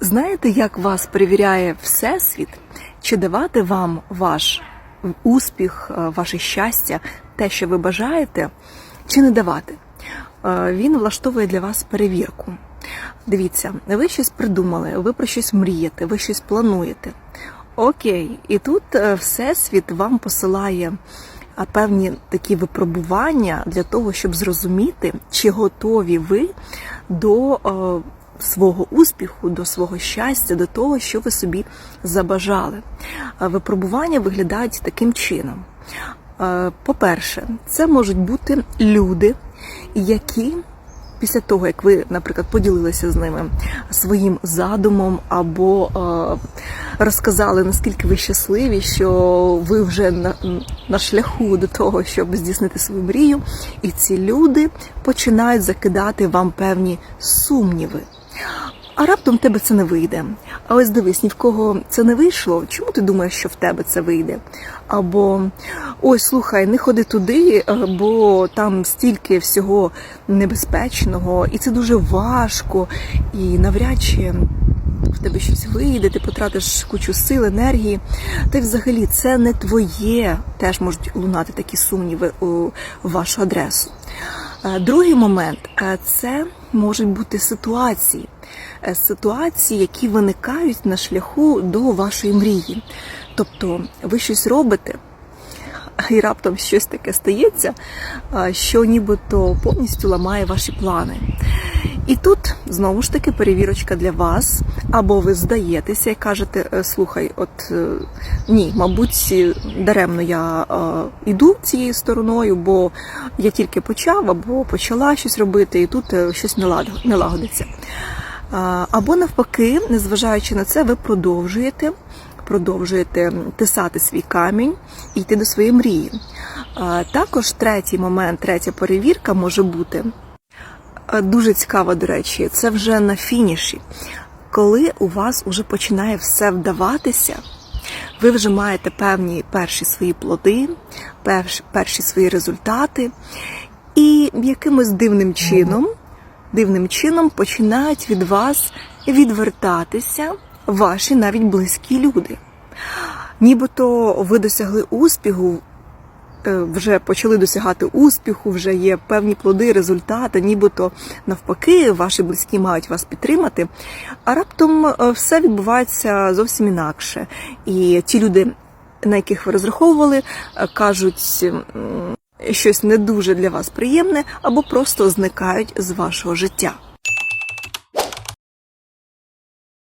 Знаєте, як вас перевіряє Всесвіт, чи давати вам ваш успіх, е, ваше щастя, те, що ви бажаєте, чи не давати? Е, Він влаштовує для вас перевірку. Дивіться, ви щось придумали, ви про щось мрієте, ви щось плануєте. Окей, і тут е, Всесвіт вам посилає певні такі випробування для того, щоб зрозуміти, чи готові ви до свого успіху, до свого щастя, до того, що ви собі забажали. Випробування виглядають таким чином. По-перше, це можуть бути люди, які після того, як ви, наприклад, поділилися з ними своїм задумом або розказали, наскільки ви щасливі, що ви вже на, на шляху до того, щоб здійснити свою мрію, і ці люди починають закидати вам певні сумніви. А раптом в тебе це не вийде. А ось дивись, ні в кого це не вийшло. Чому ти думаєш, що в тебе це вийде? Або ой, слухай, не ходи туди, е, бо там стільки всього небезпечного, і це дуже важко, і навряд чи в тебе щось вийде, ти потратиш кучу сил, енергії. Та й взагалі це не твоє. Теж можуть лунати такі сумніви у вашу адресу. Е, Другий момент е, це можуть бути ситуації, ситуації, які виникають на шляху до вашої мрії. Тобто ви щось робите, і раптом щось таке стається, що нібито повністю ламає ваші плани. І тут знову ж таки перевірочка для вас, або ви здаєтеся і кажете, «Е, слухай, от е, ні, мабуть, даремно я е, йду цією стороною, бо я тільки почав або почала щось робити, і тут е, щось не лагодиться. Або навпаки, незважаючи на це, ви продовжуєте, продовжуєте тисати свій камінь і йти до своєї мрії. Також третій момент, третя перевірка може бути дуже цікава, до речі, це вже на фініші, коли у вас вже починає все вдаватися. Ви вже маєте певні перші свої плоди, перші, перші свої результати, і якимось дивним чином дивним чином починають від вас відвертатися ваші навіть близькі люди. Нібито ви досягли успіху, е, вже почали досягати успіху, вже є певні плоди, результати, нібито навпаки, ваші близькі мають вас підтримати. А раптом е, все відбувається зовсім інакше. І ті люди, на яких ви розраховували, е, кажуть. Щось не дуже для вас приємне, або просто зникають з вашого життя.